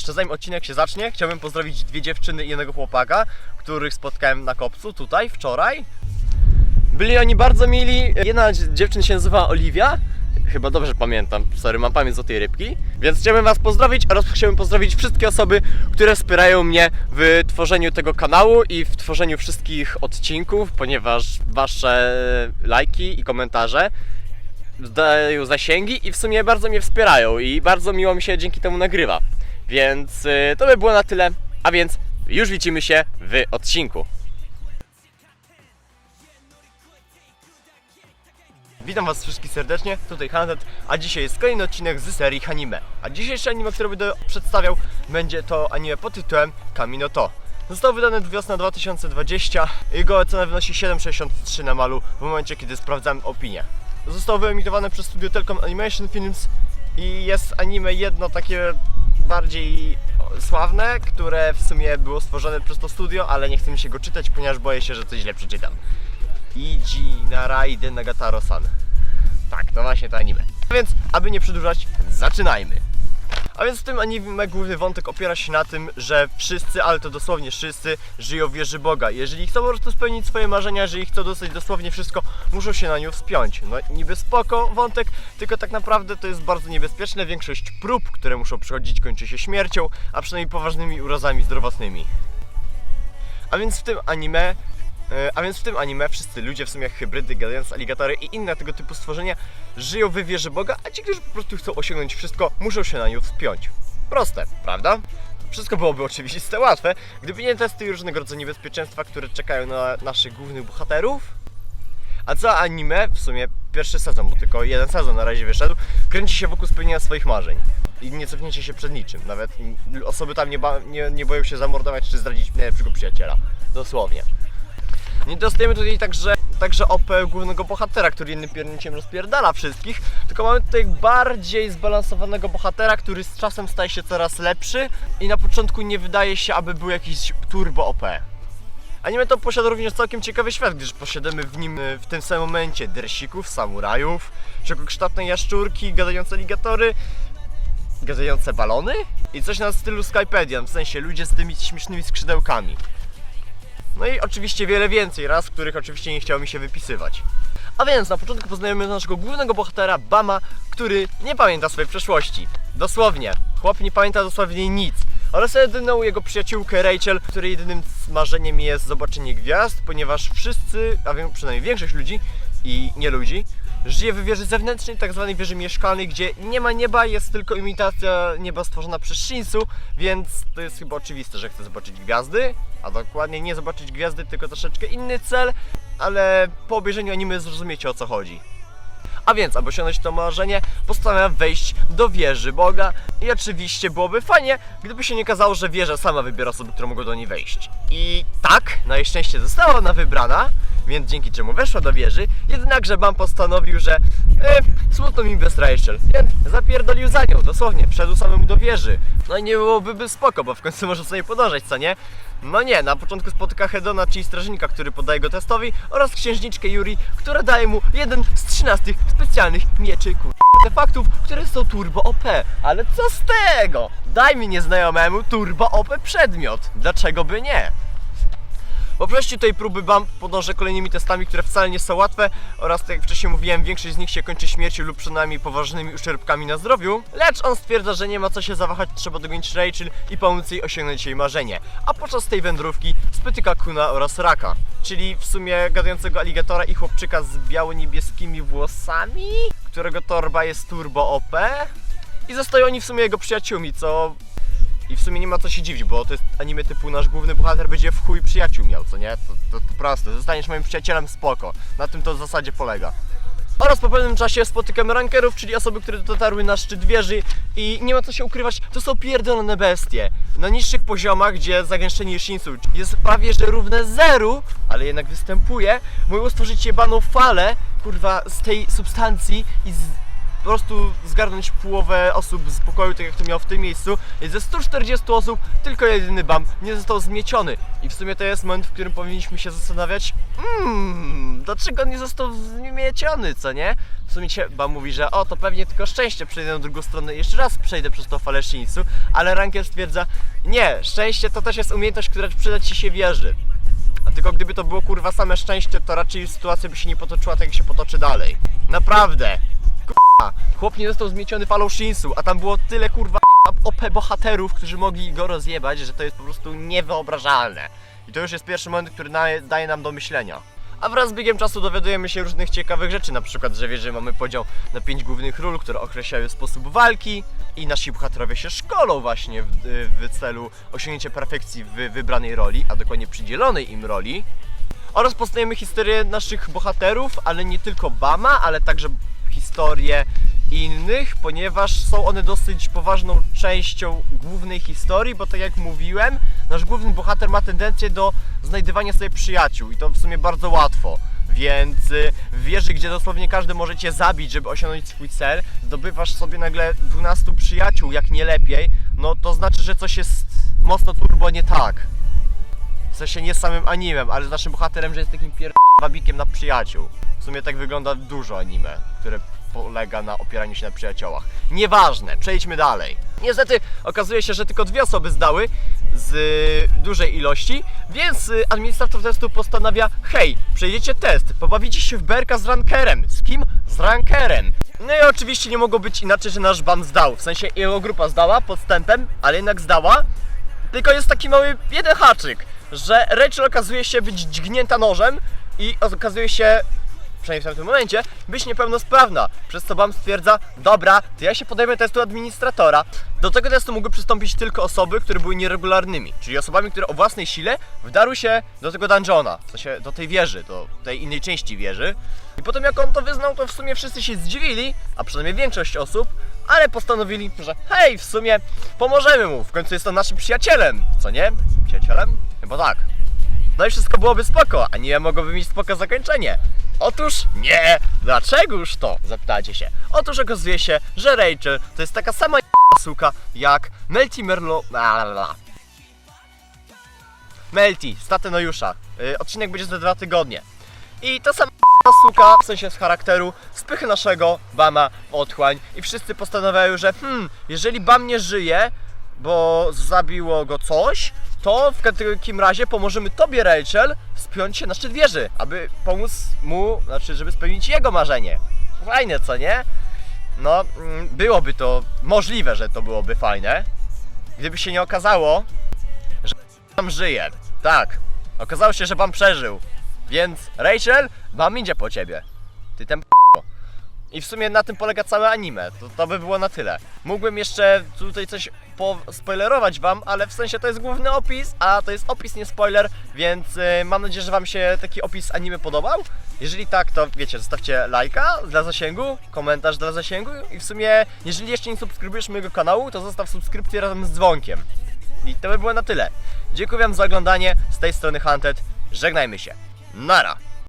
Jeszcze zanim odcinek się zacznie, chciałbym pozdrowić dwie dziewczyny i jednego chłopaka, których spotkałem na kopcu tutaj wczoraj. Byli oni bardzo mili. Jedna z dziewczyn się nazywa Oliwia. Chyba dobrze pamiętam, sorry, mam pamięć o tej rybki. Więc chciałbym Was pozdrowić oraz chciałbym pozdrowić wszystkie osoby, które wspierają mnie w tworzeniu tego kanału i w tworzeniu wszystkich odcinków, ponieważ Wasze lajki i komentarze dają zasięgi i w sumie bardzo mnie wspierają i bardzo miło mi się dzięki temu nagrywa. Więc y, to by było na tyle, a więc już widzimy się w odcinku. Witam Was wszystkich serdecznie, tutaj Hanset, a dzisiaj jest kolejny odcinek z serii anime. A dzisiejsze anime, które będę przedstawiał, będzie to anime pod tytułem Kamino To. Został wydany wiosna 2020, jego ocena wynosi 7,63 na malu w momencie, kiedy sprawdzałem opinię. Został wyemitowany przez studio Telcom Animation Films i jest anime jedno takie bardziej sławne, które w sumie było stworzone przez to studio, ale nie chcę mi się go czytać, ponieważ boję się, że coś źle przeczytam. Iji Naraide Nagataro-san. Tak, to właśnie to anime. Więc, aby nie przedłużać, zaczynajmy. A więc w tym anime główny wątek opiera się na tym, że wszyscy, ale to dosłownie wszyscy, żyją w wieży Boga. Jeżeli chcą po prostu spełnić swoje marzenia, jeżeli chcą dostać dosłownie wszystko, muszą się na nią wspiąć. No niby spoko wątek, tylko tak naprawdę to jest bardzo niebezpieczne. Większość prób, które muszą przechodzić, kończy się śmiercią, a przynajmniej poważnymi urazami zdrowotnymi. A więc w tym anime A więc w tym anime wszyscy ludzie, w sumie hybrydy, gadające aligatory i inne tego typu stworzenia żyją w wieży Boga, a ci, którzy po prostu chcą osiągnąć wszystko, muszą się na nią wspiąć. Proste, prawda? Wszystko byłoby oczywiście łatwe, gdyby nie testy i różnego rodzaju niebezpieczeństwa, które czekają na naszych głównych bohaterów. A co anime, w sumie pierwszy sezon, bo tylko jeden sezon na razie wyszedł, kręci się wokół spełnienia swoich marzeń. I nie cofnięcie się przed niczym. Nawet osoby tam nie, nie, nie boją się zamordować czy zdradzić najlepszego przyjaciela. Dosłownie. Nie dostajemy tutaj także, także OP głównego bohatera, który jednym pierniciem rozpierdala wszystkich, tylko mamy tutaj bardziej zbalansowanego bohatera, który z czasem staje się coraz lepszy i na początku nie wydaje się, aby był jakiś turbo OP. Anime to posiada również całkiem ciekawy świat, gdyż posiadamy w nim w tym samym momencie dersików, samurajów, szerokokształtne jaszczurki, gadające ligatory, gadające balony i coś na stylu Skypedian, w sensie ludzie z tymi śmiesznymi skrzydełkami. No i oczywiście wiele więcej raz, których oczywiście nie chciało mi się wypisywać. A więc na początku poznajemy naszego głównego bohatera Bama, który nie pamięta swojej przeszłości. Dosłownie. Chłop nie pamięta dosłownie nic. Oraz jedyną jego przyjaciółkę Rachel, której jedynym marzeniem jest zobaczenie gwiazd, ponieważ wszyscy, a wiem przynajmniej większość ludzi i nie ludzi, żyje w wieży zewnętrznej, tak zwanej wieży mieszkalnej, gdzie nie ma nieba, jest tylko imitacja nieba stworzona przez Shinsu, więc to jest chyba oczywiste, że chce zobaczyć gwiazdy, a dokładnie nie zobaczyć gwiazdy, tylko troszeczkę inny cel, ale po obejrzeniu anime zrozumiecie o co chodzi. A więc, aby osiągnąć to marzenie, postanawiam wejść do wieży Boga i oczywiście byłoby fajnie, gdyby się nie kazało, że wieża sama wybiera osoby, które mogą do niej wejść. I tak, na jej szczęście została ona wybrana, więc dzięki czemu weszła do wieży, jednakże Bam postanowił, że e, smutno mi bez Rachel, więc zapierdolił za nią, dosłownie, wszedł samemu do wieży. No i nie byłoby by spoko, bo w końcu może sobie podążać, co nie? No nie, na początku spotyka Hedona, czyli strażnika, który podaje go testowi oraz księżniczkę Yuri, która daje mu jeden z 13 specjalnych mieczy kur... artefaktów, które są turbo OP. Ale co z tego? Daj mi nieznajomemu turbo OP przedmiot. Dlaczego by nie? Po przejściu tej próby BAM podążę kolejnymi testami, które wcale nie są łatwe oraz tak jak wcześniej mówiłem, większość z nich się kończy śmiercią lub przynajmniej poważnymi uszczerbkami na zdrowiu, lecz on stwierdza, że nie ma co się zawahać, trzeba dogonić Rachel i pomóc jej osiągnąć jej marzenie. A podczas tej wędrówki spotyka Kuna oraz Raka, czyli w sumie gadającego aligatora i chłopczyka z biało-niebieskimi włosami, którego torba jest turbo OP i zostają oni w sumie jego przyjaciółmi, co i w sumie nie ma co się dziwić, bo to jest anime typu nasz główny bohater będzie w chuj przyjaciół miał, co nie? To, to, to proste, zostaniesz moim przyjacielem, spoko. Na tym to w zasadzie polega. Oraz po pewnym czasie spotykamy rankerów, czyli osoby, które dotarły na szczyt wieży i nie ma co się ukrywać, to są pierdolone bestie. Na niższych poziomach, gdzie zagęszczenie Shinsu jest prawie że równe zeru, ale jednak występuje, mogą stworzyć jebaną falę, kurwa, z tej substancji i z po prostu zgarnąć połowę osób z pokoju, tak jak to miał w tym miejscu. I ze 140 osób tylko jedyny BAM nie został zmieciony. I w sumie to jest moment, w którym powinniśmy się zastanawiać, mmm, dlaczego nie został zmieciony, co nie? W sumie się BAM mówi, że o, to pewnie tylko szczęście, przejdę na drugą stronę i jeszcze raz przejdę przez to falę Shinsu, ale Ranker stwierdza, nie, szczęście to też jest umiejętność, która przyda Ci się wieży. A tylko gdyby to było kurwa same szczęście, to raczej sytuacja by się nie potoczyła tak jak się potoczy dalej. Naprawdę. Kurwa. Chłop nie został zmieciony falą Shinsu, a tam było tyle kurwa OP bohaterów, którzy mogli go rozjebać, że to jest po prostu niewyobrażalne. I to już jest pierwszy moment, który daje, nam do myślenia. A wraz z biegiem czasu dowiadujemy się różnych ciekawych rzeczy, na przykład, że wieży mamy podział na pięć głównych ról, które określają sposób walki i nasi bohaterowie się szkolą właśnie w, w celu osiągnięcia perfekcji w wybranej roli, a dokładnie przydzielonej im roli. Oraz poznajemy historię naszych bohaterów, ale nie tylko Bama, ale także historię innych, ponieważ są one dosyć poważną częścią głównej historii, bo tak jak mówiłem, nasz główny bohater ma tendencję do znajdywania sobie przyjaciół i to w sumie bardzo łatwo. Więc y, w wieży, gdzie dosłownie każdy może cię zabić, żeby osiągnąć swój cel, zdobywasz sobie nagle 12 przyjaciół, jak nie lepiej, no to znaczy, że coś jest mocno turbo nie tak. W sensie nie z samym animem, ale z naszym bohaterem, że jest takim pierwabikiem na przyjaciół. W sumie tak wygląda dużo anime, które polega na opieraniu się na przyjaciołach. Nieważne, przejdźmy dalej. Niestety okazuje się, że tylko dwie osoby zdały z y, dużej ilości, więc y, administrator testu postanawia hej, przejdziecie test, pobawicie się w berka z rankerem. Z kim? Z rankerem. No i oczywiście nie mogło być inaczej, że nasz ban zdał. W sensie jego grupa zdała podstępem, ale jednak zdała. Tylko jest taki mały jeden haczyk, że Rachel okazuje się być dźgnięta nożem i okazuje się, przynajmniej w tamtym momencie, być niepełnosprawna. Przez co Bam stwierdza, dobra, to ja się podejmę testu administratora. Do tego testu mogły przystąpić tylko osoby, które były nieregularnymi, czyli osobami, które o własnej sile wdarły się do tego dungeona, w sensie do tej wieży, do tej innej części wieży. I potem jak on to wyznał, to w sumie wszyscy się zdziwili, a przynajmniej większość osób, ale postanowili, że hej, w sumie pomożemy mu, w końcu jest on naszym przyjacielem, co nie? Przyjacielem? Chyba tak. No i wszystko byłoby spoko, a nie mogłoby mieć spoko zakończenie. Otóż nie! Dlaczegoż to? Zapytacie się. Otóż okazuje się, że Rachel to jest taka sama suka jak Melty Merlo... Melty, z Tatenojusza. Yy, odcinek będzie za dwa tygodnie. I ta sama suka, w sensie z charakteru, spychy naszego Bama w otchłań i wszyscy postanawiają, że hmm, jeżeli Bam nie żyje, bo zabiło go coś, to w takim razie pomożemy tobie, Rachel, spiąć się na szczyt wieży, aby pomóc mu, znaczy, żeby spełnić jego marzenie. Fajne, co nie? No, mm, byłoby to możliwe, że to byłoby fajne, gdyby się nie okazało, że Bam żyje. Tak, okazało się, że Bam przeżył. Więc Rachel, Bam idzie po ciebie. Ty ten. I w sumie na tym polega całe anime. To, to by było na tyle. Mógłbym jeszcze tutaj coś spoilerować wam, ale w sensie to jest główny opis, a to jest opis, nie spoiler, więc y, mam nadzieję, że wam się taki opis anime podobał. Jeżeli tak, to wiecie, zostawcie lajka dla zasięgu, komentarz dla zasięgu i w sumie, jeżeli jeszcze nie subskrybujesz mojego kanału, to zostaw subskrypcję razem z dzwonkiem. I to by było na tyle. Dziękuję wam za oglądanie. Z tej strony Hunted. Żegnajmy się. Nara!